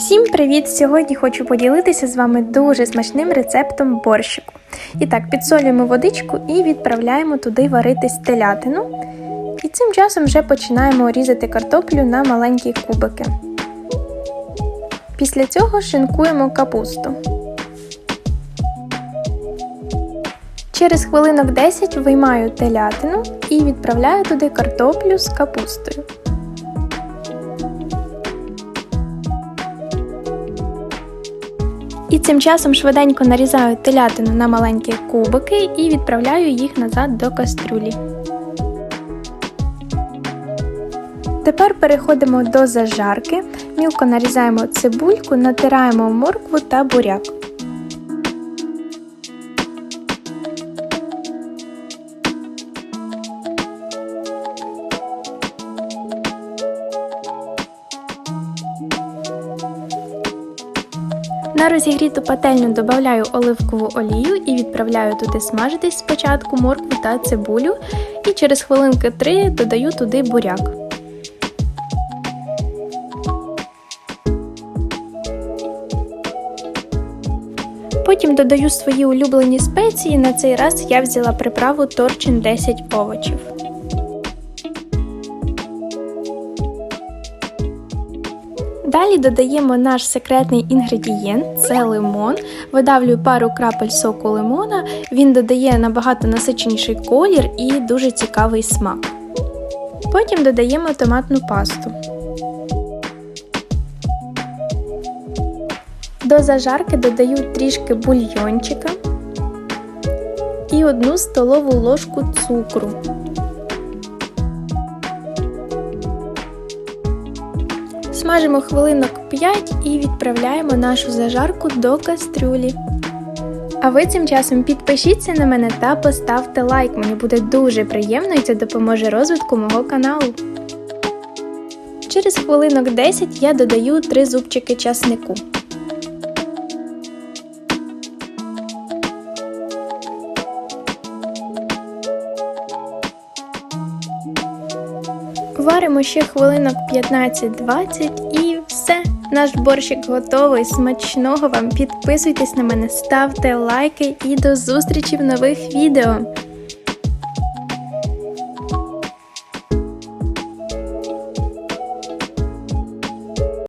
Всім привіт! Сьогодні хочу поділитися з вами дуже смачним рецептом борщику. І так, підсолюємо водичку і відправляємо туди варитись телятину. І цим часом вже починаємо різати картоплю на маленькі кубики. Після цього шинкуємо капусту. Через хвилинок 10 виймаю телятину і відправляю туди картоплю з капустою. І цим часом швиденько нарізаю телятину на маленькі кубики і відправляю їх назад до кастрюлі. Тепер переходимо до зажарки. Мілко нарізаємо цибульку, натираємо моркву та буряк. На розігріту пательню додаю оливкову олію і відправляю туди смажитись спочатку моркву та цибулю, і через хвилинки 3 додаю туди буряк. Потім додаю свої улюблені спеції. На цей раз я взяла приправу торчин 10 овочів. Далі додаємо наш секретний інгредієнт це лимон. Видавлюю пару крапель соку лимона, він додає набагато насиченіший колір і дуже цікавий смак. Потім додаємо томатну пасту. До зажарки додаю трішки бульйончика і одну столову ложку цукру. Смажимо хвилинок 5 і відправляємо нашу зажарку до кастрюлі. А ви цим часом підпишіться на мене та поставте лайк. Мені буде дуже приємно і це допоможе розвитку мого каналу. Через хвилинок 10 я додаю 3 зубчики часнику. Варимо ще хвилинок 15-20 і все. Наш борщик готовий. Смачного вам! Підписуйтесь на мене, ставте лайки і до зустрічі в нових відео!